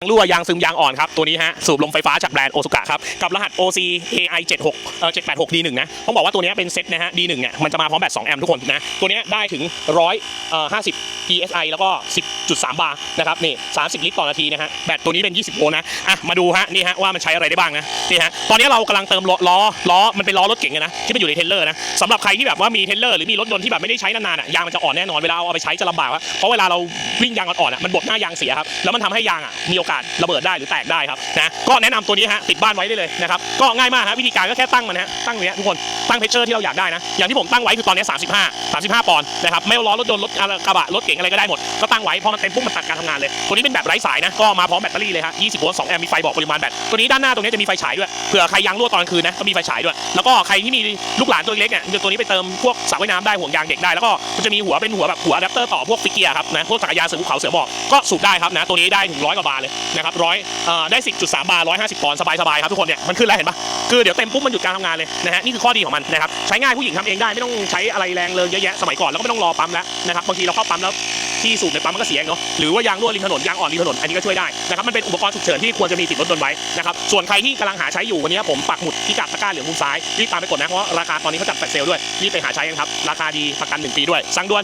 ยางรั่วยางซึมยางอ่อนครับตัวนี้ฮะสูบลมไฟฟ้าจากแบรนด์โอซุกะครับกับรหัส OC AI 76เอ่อ786 D1 นะต้องบอกว่าตัวนี้เป็นเซ็ตนะฮะ D1 เนี่ยมันจะมาพร้อมแบต2แอมป์ทุกคนนะตัวนี้ได้ถึง100เอ่อ50 PSI แล้วก็ 10.3บาร์นะครับนี่30 ลิตรต่อนาทีนะฮะแบตตัวนี้เป็น 20โวลต์นะอะมาดูฮะนี่ฮะว่ามันใช้อะไรได้บ้างนะนี่ฮะตอนนี้เรากำลังเติมล้อล้อล้อมันเป็นล้อรถเก๋งนะที่มันอยู่ในเทเลอร์นะสำหรับใครที่แบบว่ามีเทเลอร์หรือมีรถยนต์ที่แบบไม่ได้ใช้นานๆอะยางมันจะอ่อนแน่นอนเวลาเอาไปใช้จะลำบากเพราะเวลาเราวิ่งยางอ่อนๆอะมันบดหน้ายางเสียครับแล้วมันทำให้ยางอะมีโอกาสระเบิดได้หรือแตกได้ครับนะก็แนะนำตัวนี้ฮะติดบ้านไว้ได้เลยนะครับก็ง่ายมากฮะวิธีการก็แค่ตั้งมันฮะตั้งเนี้ยทุกคนตั้งเพชเชอร์ที่เราอยากได้นะอย่างที่ผมตั้งไว้คือตอนนี้35 35 ปอนด์นะครับไม่ล้อรถยนต์รถกระบะรถเก๋งอะไรก็ได้หมดก็ตั้งไว้พอมันเต็มปุ๊บมันตัดการทำงานเลย ตัวนี้เป็นแบบไร้สายนะ ก็มาพร้อมแบตเตอรี่เลยฮะ 20 โวลต์ 2 แอมป์ มีไฟบอกปริมาณแบต ตัวนี้ด้านหน้าตรงนี้จะมีไฟฉายด้วย เผื่อใครยางรั่วตอนกลางคืนนะ ก็มีไฟฉายด้วย แล้วก็ใครที่มีลูกหลานตัวเล็กเนี่ยตัวนี้ไปเติมพวกสระว่ายน้ำได้ห่วงยางเด็กได้ แล้วก็มันจะมีหัวเป็นหัวแบบหัวอะแดปเตอร์ต่อพวกฟิกเกียร์ครับนะ พวกจักรยานเสือภูเขาเสือบอกก็สูบได้ครับนะ ตัวนี้ได้ถึงร้อยกว่าบาร์เลยนะครับร้อยเอ่อได้ 10.3 บาร์150ปอนด์สบายๆครับทุกคนเนี่ยมันขึ้นแล้วเห็นปะคือเดี๋ยวเต็มปุ๊บมันหยุดการทำงานเลยนะฮะนี่คือข้อดีของมันนะครับใช้ง่ายผู้หญิงทำเองได้ไม่ต้องใช้อะไรแรงเลยเยอะแยะสมัยก่อนแล้วก็ไม่ต้องรอปั๊มแล้วนะครับบางทีเราเข้าปั๊มแล้ว ที่สูบในปั๊มมันก็เสียเองเนาะหรือว่ายางรั่วริมถนนยางอ่อนริมถนนอันนี้ก็ช่วยได้นะครับมันเป็นอุปกรณ์ฉุกเฉินที่ควรจะมีติดรถยนต์ไว้นะครับส่วนใครที่กำลังหาใช้อยู่วันนี้ผมปักหมุดที่กับตะกร้าเหลืองมุมซ้ายรีบตามไปกดนะเพราะราคาตอนนี้เขาจัดแฟลชเซลด้วยรีบไปหาใช้กันครับราคาดีประกันหนึ่งปีด้วยสั่งด่วน